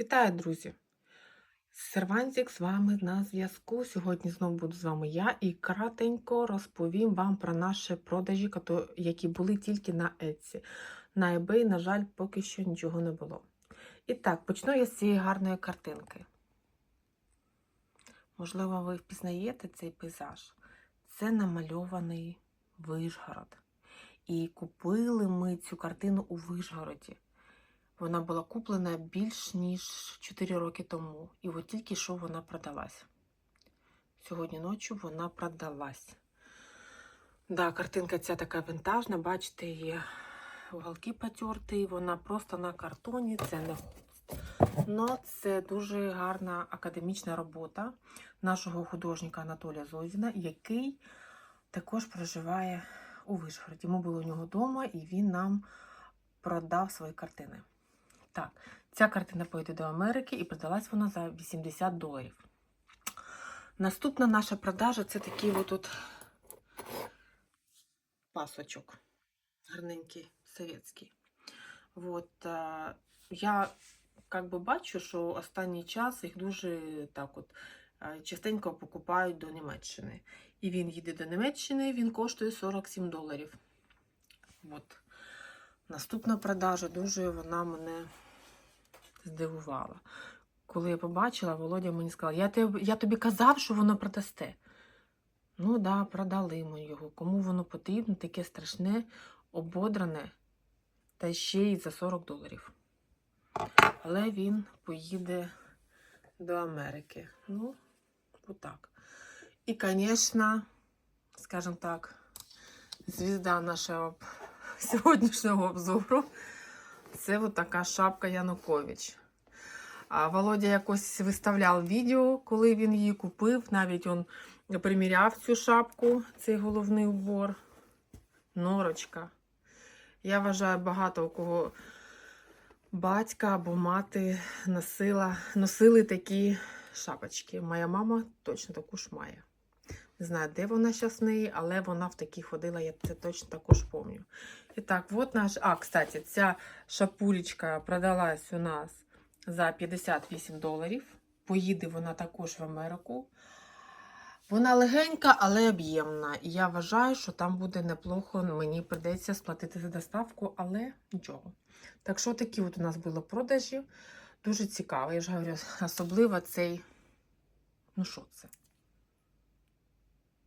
Вітаю, друзі! Сервантик з вами на зв'язку. Сьогодні знову буду з вами я і кратенько розповім вам про наші продажі, які були тільки на Etsy. На eBay, на жаль, поки що нічого не було. І так, почну я з цієї гарної картинки. Можливо, ви впізнаєте цей пейзаж. Це намальований Вишгород. І купили ми цю картину у Вишгороді. Вона була куплена більш ніж 4 роки тому. І от тільки що вона продалась. Сьогодні ночі вона продалась. Да, картинка ця така вінтажна, бачите, є уголки потерті, вона просто на картоні, це не Ну, це дуже гарна академічна робота нашого художника Анатолія Зозіна, який також проживає у Вишгороді. Ми були у нього вдома, і він нам продав свої картини. Так, ця картина поїде до Америки і продалась вона за 80 доларів. Наступна наша продажа це такий от тут пасочок. Гарненький, совєтський. От, а, я как би бачу, що останній час їх дуже так от частенько покупають до Німеччини. І він їде до Німеччини, він коштує 47 доларів. От. Наступна продажа дуже вона мене здивувала. Коли я побачила, Володя мені сказав, я, тебе, я тобі казав, що воно продасте. Ну да, продали ми його. Кому воно потрібно, таке страшне, ободране, та ще й за 40 доларів. Але він поїде до Америки. Ну, отак. І, звісно, скажімо так, звізда нашого сьогоднішнього обзору. Це от така шапка Янукович. А Володя якось виставляв відео, коли він її купив. Навіть він приміряв цю шапку, цей головний убор. Норочка. Я вважаю, багато у кого батька або мати носила, носили такі шапочки. Моя мама точно таку ж має. Не знаю, де вона зараз в неї, але вона в такій ходила, я це точно також пам'ятаю. І так, от наш. А, кстати, ця шапулечка продалась у нас за 58 доларів. Поїде вона також в Америку. Вона легенька, але об'ємна. І я вважаю, що там буде неплохо. Мені прийдеться сплатити за доставку, але нічого. Так що такі от у нас були продажі. Дуже цікаво. Я ж говорю, особливо цей. Ну, що це?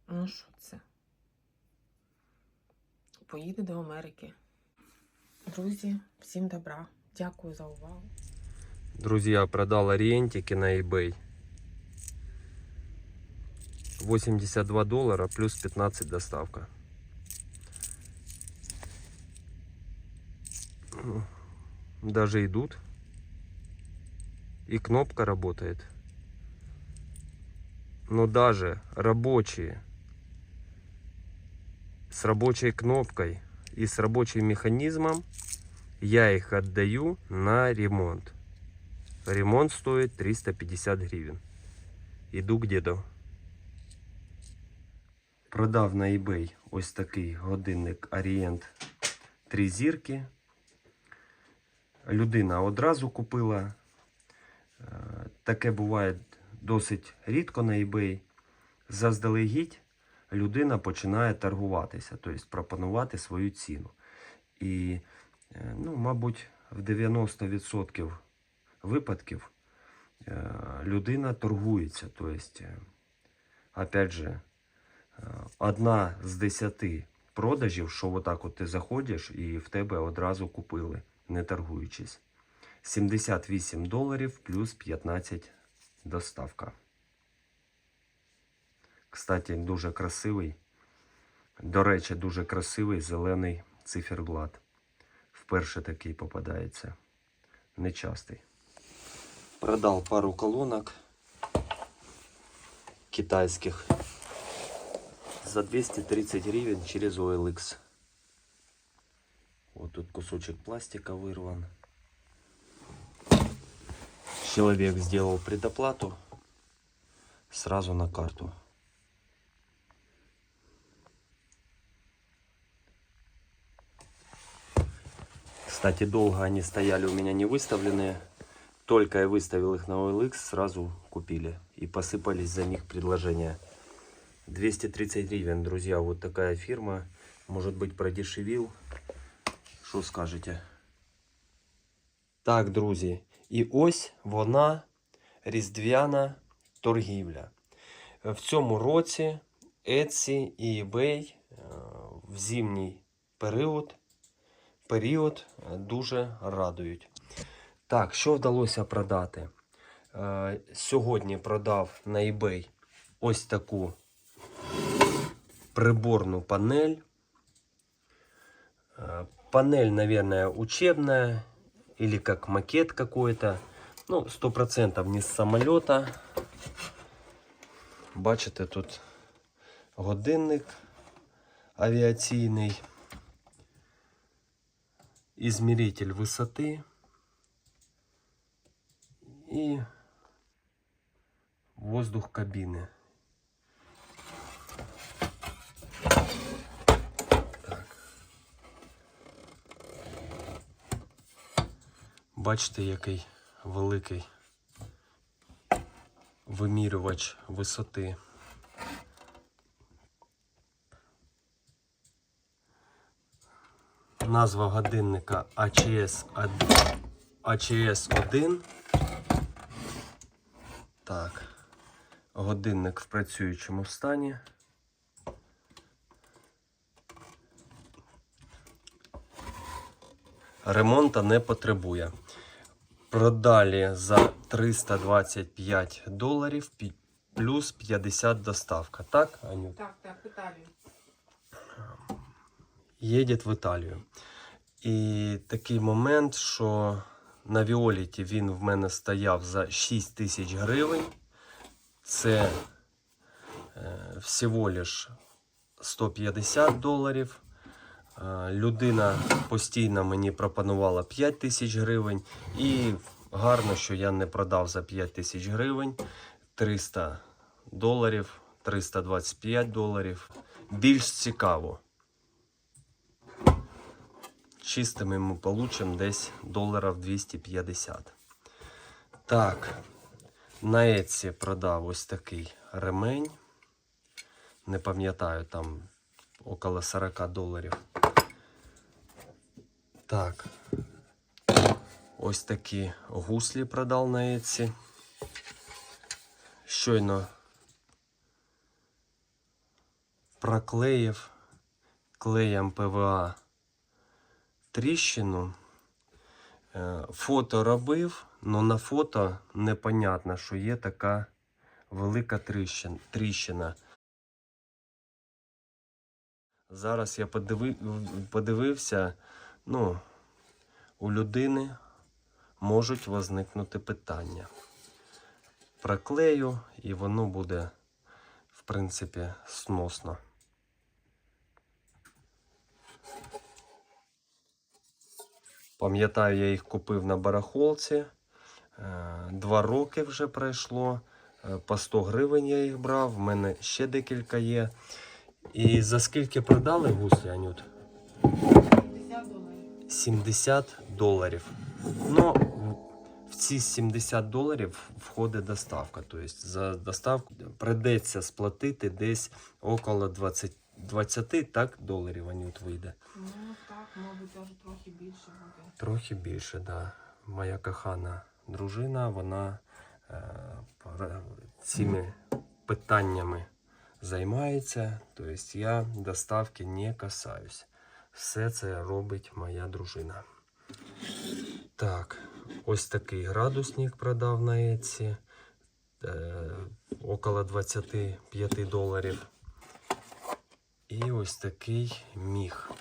Ну, що це? Поїде до Америки. Друзі, всім добра. Дякую за увагу. Друзья, продал ориентики на eBay. 82 доллара плюс 15 доставка. Даже идут. И кнопка работает. Но даже рабочие с рабочей кнопкой и с рабочим механизмом я их отдаю на ремонт. Ремонт стоит 350 гривен. Іду к діду. Продав на eBay ось такий годинник Orient 3 зірки. Людина одразу купила. Е, Таке буває досить рідко на eBay. Заздалегідь людина починає торгуватися, тобто пропонувати свою ціну. І, е, ну, мабуть, в 90% випадків е, людина торгується. Тобто, е, опять же, одна з десяти продажів, що отак от ти заходиш і в тебе одразу купили, не торгуючись. 78 доларів плюс 15 доставка. Кстати, дуже красивий. До речі, дуже красивий зелений циферблат. Вперше такий попадається. Нечастий. Продал пару колонок китайских за 230 гривен через OLX. Вот тут кусочек пластика вырван. Человек сделал предоплату сразу на карту. Кстати, долго они стояли у меня не выставленные. Только я выставил их на OLX, сразу купили. И посыпались за них предложения. 230 гривен, друзья, вот такая фирма. Может быть, продешевил. Що скажете? Так, друзі, і ось вона різдвяна торгівля. В цьому році Etsy і eBay е, в зимній період, Період е, дуже радують. Так, що вдалося продати? Е, Сьогодні продав на eBay ось таку приборну панель. Э, Панель, наверное, учебная или как макет какой-то. Ну, сто процентов не з самолета. Бачите, тут годинник авіаційний, ізміритель висоти і воздух кабіни. Бачите, який великий вимірювач висоти. Назва годинника ACS 1. ACS Так. Годинник в працюючому стані. Ремонта не потребує. Продали за 325 доларів плюс 50 доставка. Так, Аню? Так, так, Італію. Їде в Італію. І такий момент, що на Віоліті він в мене стояв за 6 тисяч гривень. Це е, всього лиш 150 доларів. Е, Людина постійно мені пропонувала 5 тисяч гривень. І гарно, що я не продав за 5 тисяч гривень 300 доларів, 325 доларів. Більш цікаво. Чистими ми получимо десь доларів 250. Так, на Etsy продав ось такий ремень. Не пам'ятаю, там около 40 доларів. Так. Ось такі гуслі продав на Etsy. Щойно проклеїв клеєм ПВА тріщину. Е, Фото робив, але на фото непонятно, що є така велика тріщина. Зараз я подиви, подивився, ну, у людини можуть возникнути питання. Проклею, і воно буде, в принципі, сносно. Пам'ятаю, я їх купив на барахолці. Е, Два роки вже пройшло. Е, По 100 гривень я їх брав. В мене ще декілька є. І за скільки продали гуслі, Анют? 50 доларів. 70 доларів. Ну, в ці 70 доларів входить доставка. Тобто за доставку придеться сплатити десь около 20, 20 так, доларів Анют вийде. Ну так, мабуть, навіть трохи більше буде. Трохи більше, да. Моя кохана дружина, вона е, цими питаннями займається. Тобто я доставки не касаюсь. Все це робить моя дружина. Так, ось такий градусник продав на Etsy. Е, около 25 доларів. І ось такий міг.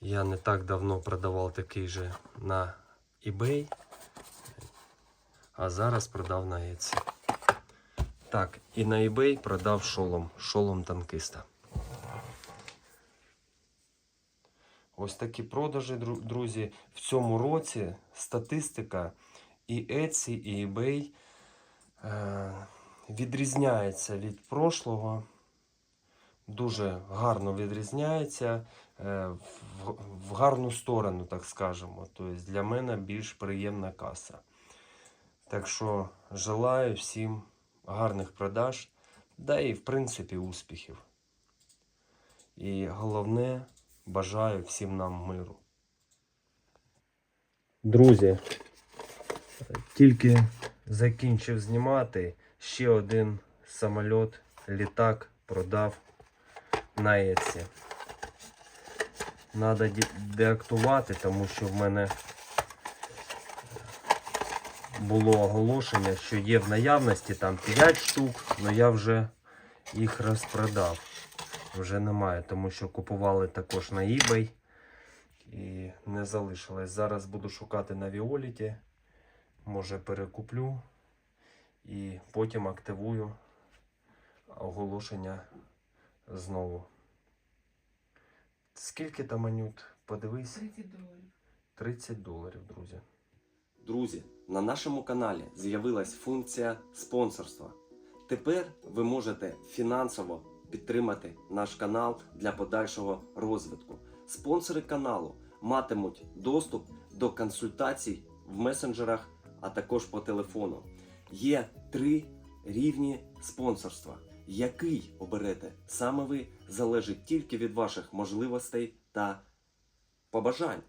Я не так давно продавав такий же на eBay, а зараз продав на Etsy. Так, і на eBay продав шолом, шолом танкиста. Ось такі продажі, друзі. В цьому році статистика і Etsy, і eBay е, відрізняється від прошлого. Дуже гарно відрізняється е, в, в гарну сторону, так скажемо. Тобто для мене більш приємна каса. Так що желаю всім гарних продаж, да і в принципі успіхів. І головне, бажаю всім нам миру. Друзі, тільки закінчив знімати ще один самоліт, літак продав на Etsy. Надо деактувати, тому що в мене було оголошення, що є в наявності там 5 штук, але я вже їх розпродав. Вже немає, тому що купували також на eBay і не залишилось. Зараз буду шукати на Віоліті. Може перекуплю і потім активую оголошення знову. Скільки там анют? Подивись. 30 доларів. 30 доларів, друзі. Друзі, на нашому каналі з'явилась функція спонсорства. Тепер ви можете фінансово підтримати наш канал для подальшого розвитку. Спонсори каналу матимуть доступ до консультацій в месенджерах, а також по телефону. Є три рівні спонсорства. Який оберете саме ви залежить тільки від ваших можливостей та побажань.